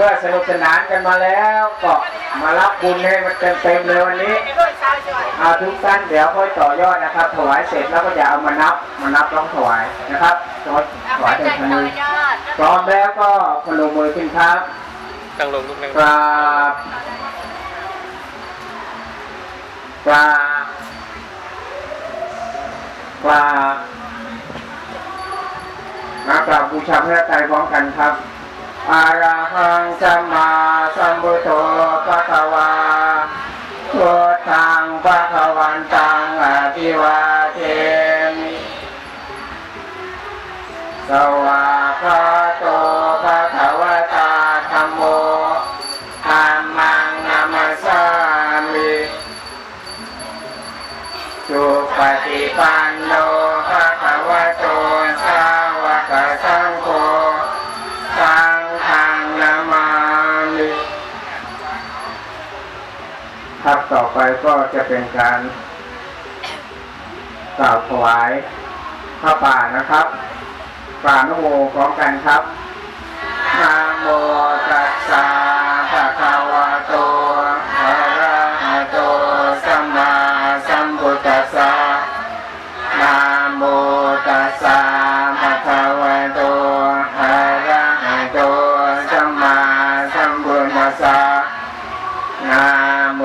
มื่อสนุกสนานกันมาแล้วก็มารับบุญให้มันเต็มเต็มๆเลยวันนี้เอาทุกท่านเดี๋ยวค่อยต่อยอดนะครับ ถวายเสร็จแล้วก็อย่าเอามานับมานับร้องถวายนะครับถวายถวายเป็นพนมพร้อมแล้วก็พนมมือขึ้นครับนั่งลงลูกนั่งกราบกราบกราบมากราบบูชาพระไตรพร้อมกันครับ อารหังสัมมาสัมพุทโธภะคะวาพุทธังภะคะวันตังอภิวาเทมิสว เป็นการกล่าวถวายข้าป่านะครับป่าโนโมพร้อมกันครับนะโมตัสสะภะคะวะโตอะระหะโตสัมมาสัมพุทธัสสะนะโมตัสสะภะคะวะโตอะระหะโตสัมมาสัมพุทธัสสะนะโม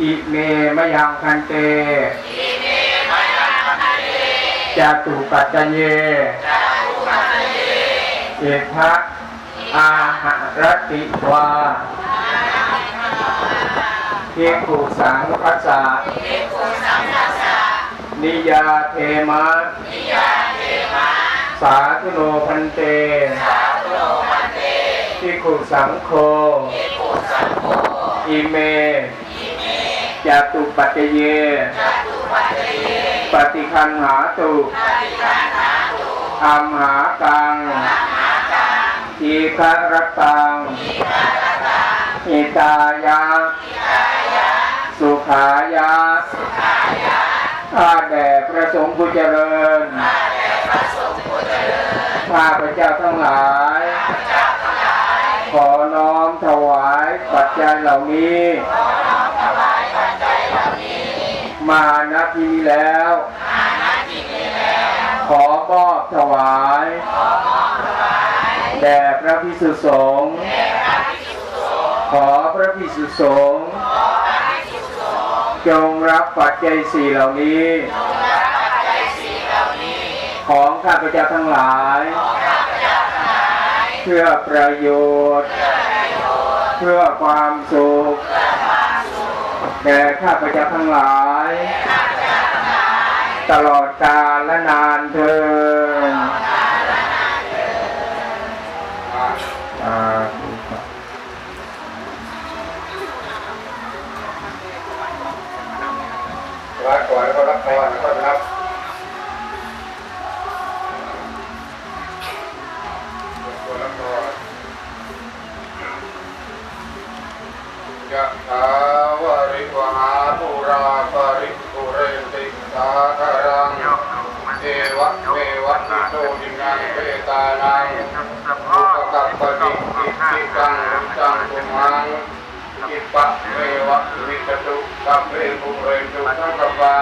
อิเมมะยังคันเตจาตุปัจจเยเอภะอาหารติวาเทกุสังคัสสะนิยาเทมะ สาธุโนพันเตทิกุสังโฆอิเม จาตุปัจจเย ปฏิคันหาตุอัมหากังทีฆรตังหิตายะสุขายะข้าแด่พระสงฆ์ผู้เจริญข้าพระเจ้าทั้งหลาย ขอน้อมถวายปัจจัยเหล่านี้ มาณที่นี้แล้ว ขอมอบถวาย แด่พระพิสุสงฆ์ขอพระพิสุสงฆ์จงรับปัจจัยสี่เหล่านี้ ของข้าพเจ้าทั้งหลาย เพื่อประโยชน์ เพื่อความสุข แด่ข้าพเจ้าทั้งหลาย ตลอดกาลและนานเทินรักก่อนก็รับก่อนก็รับ ตานังอุปกัปปติอิติกังรุจังกุมังอิปะเมวะวิจตุสัพเพภูเรตุสังกปา